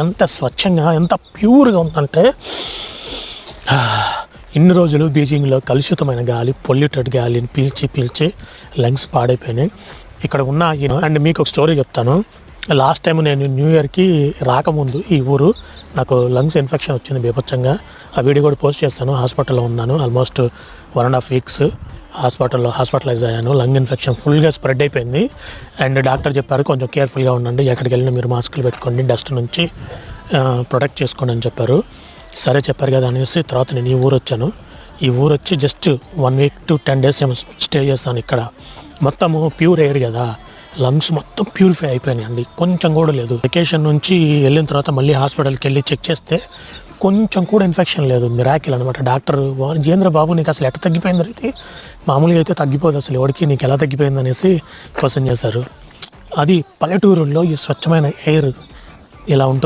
ఎంత స్వచ్ఛంగా ఎంత ప్యూర్గా ఉందంటే ఇన్ని రోజులు బీజింగ్లో కలుషితమైన గాలి పొల్యూటెడ్ గాలిని పీల్చి పీల్చి లంగ్స్ పాడైపోయినాయి. ఇక్కడ ఉన్న అండ్ మీకు ఒక స్టోరీ చెప్తాను. లాస్ట్ టైం నేను న్యూ ఇయర్కి రాకముందు ఈ ఊరు నాకు లంగ్స్ ఇన్ఫెక్షన్ వచ్చింది బీభత్సంగా. ఆ వీడియో కూడా పోస్ట్ చేస్తాను. హాస్పిటల్లో ఉన్నాను. Almost one and half weeks హాస్పిటల్లో హాస్పిటలైజ్ అయ్యాను. లంగ్ ఇన్ఫెక్షన్ ఫుల్గా స్ప్రెడ్ అయిపోయింది. అండ్ డాక్టర్ చెప్పారు కొంచెం కేర్ఫుల్గా ఉండండి. ఎక్కడికి వెళ్ళినా మీరు మాస్కులు పెట్టుకోండి. డస్ట్ నుంచి ప్రొటెక్ట్ చేసుకోండి అని చెప్పారు. సరే చెప్పారు కదా అనేసి తర్వాత నేను ఈ ఊరు వచ్చాను. ఈ ఊరు వచ్చి just one week to ten days ఏమో స్టే చేస్తాను ఇక్కడ. మొత్తము ప్యూర్ ఎయిర్ కదా. లంగ్స్ మొత్తం ప్యూరిఫై అయిపోయినాయండి కొంచెం కూడా లేదు. వెకేషన్ నుంచి వెళ్ళిన తర్వాత మళ్ళీ హాస్పిటల్కి వెళ్ళి చెక్ చేస్తే కొంచెం కూడా ఇన్ఫెక్షన్ లేదు. మిరాకిల్ అనమాట డాక్టర్ జేంద్ర బాబు నీకు అసలు ఎట్ట తగ్గిపోయింది అయితే మామూలుగా అయితే తగ్గిపోదు అసలు ఎవరికి నీకు ఎలా తగ్గిపోయింది అనేసి క్వశ్చన్ చేశారు. అది పల్లెటూరుల్లో ఈ స్వచ్ఛమైన ఎయిర్ ఇలా ఉంటుంది.